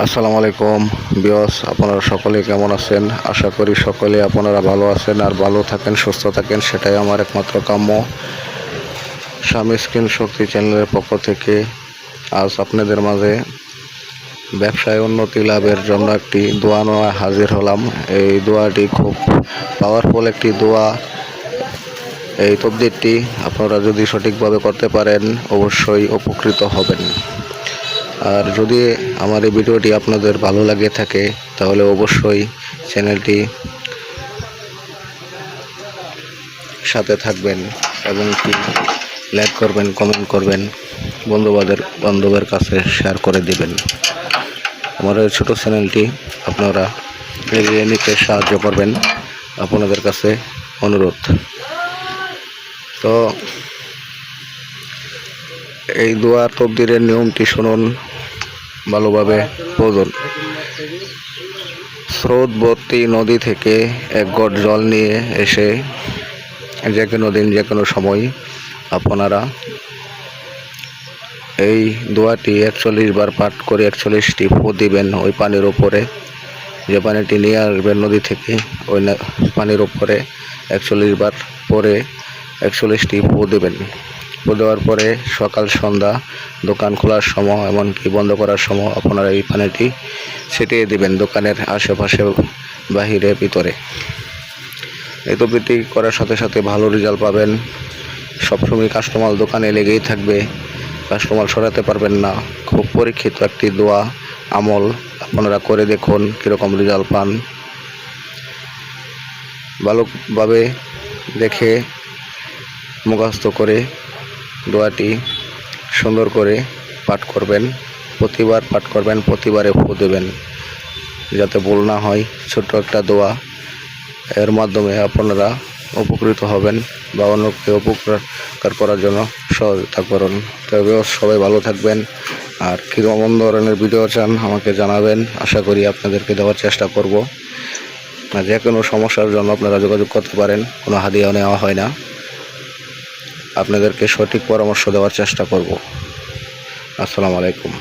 আসসালামু আলাইকুম। বিয়স আপনারা সকলে কেমন আছেন? আশা করি সকলে আপনারা ভালো আছেন আর ভালো থাকেন, সুস্থ থাকেন, সেটাই আমার একমাত্র কাম্য। স্বামী স্ক্রিন শক্তি চ্যানেলের পক্ষ থেকে আজ আপনাদের মাঝে ব্যবসায় উন্নতি লাভের জন্য একটি দোয়া নেওয়া হাজির হলাম। এই দোয়াটি খুব পাওয়ারফুল একটি দোয়া। এই তবদিরটি আপনারা যদি সঠিকভাবে করতে পারেন, অবশ্যই উপকৃত হবেন। আর যদি আমার এই ভিডিওটি আপনাদের ভালো লাগে থাকে, তাহলে অবশ্যই চ্যানেলটি সাথে থাকবেন এবং কি লাইক করবেন, কমেন্ট করবেন, বন্ধুবাদের বান্ধবের কাছে শেয়ার করে দিবেন। আমার এই ছোটো চ্যানেলটি আপনারা এগিয়ে নিতে সাহায্য করবেন। আপনাদের কাছে অনুরোধ। তো, এই দোয়ার তবদিরের নিয়মটি শুনুন। ভালোভাবে প্রয়োজন স্রোতবর্তী নদী থেকে এক গট জল নিয়ে এসে যে কোনো দিন, যে কোনো সময় আপনারা এই দোয়াটি একচল্লিশ বার পাঠ করে একচল্লিশটি ফু দিবেন ওই পানির ওপরে। যে পানিটি নিয়ে আসবেন নদী থেকে, ওই পানির ওপরে একচল্লিশ বার পরে একচল্লিশটি ফু দেবেন। দেওয়ার পরে সকাল সন্ধ্যা দোকান খোলার সময় এমনকি বন্ধ করার সময় আপনারা এই পানিটি ছিটিয়ে দিবেন দোকানের আশেপাশে বাহিরে, ভিতরে। এই তবিটি করার সাথে সাথে ভালো রেজাল্ট পাবেন। সবসময় কাস্টমার দোকানে লেগেই থাকবে। কাস্টমার সরাতে পারবেন না। খুব পরীক্ষিত একটি দোয়া, আমল আপনারা করে দেখুন কীরকম রেজাল্ট পান। ভালোভাবে দেখে মুখস্থ করে দোয়াটি সুন্দর করে পাঠ করবেন, প্রতিবার পাঠ করবেন, প্রতিবারে ফু দেবেন। যাতে ভুল না হয়, ছোট্ট একটা দোয়া এর মাধ্যমে আপনারা উপকৃত হবেন বা অন্যকে উপকার করার জন্য সহযোগিতা করুন। তবে সবাই ভালো থাকবেন। আর কীরকম ধরনের ভিডিও চান আমাকে জানাবেন। আশা করি আপনাদেরকে দেওয়ার চেষ্টা করব। যে কোনো সমস্যার জন্য আপনারা যোগাযোগ করতে পারেন, কোনো হাদিয়াও নেওয়া হয় না। আপনাদেরকে সঠিক পরামর্শ দেওয়ার চেষ্টা করব। আসসালামু আলাইকুম।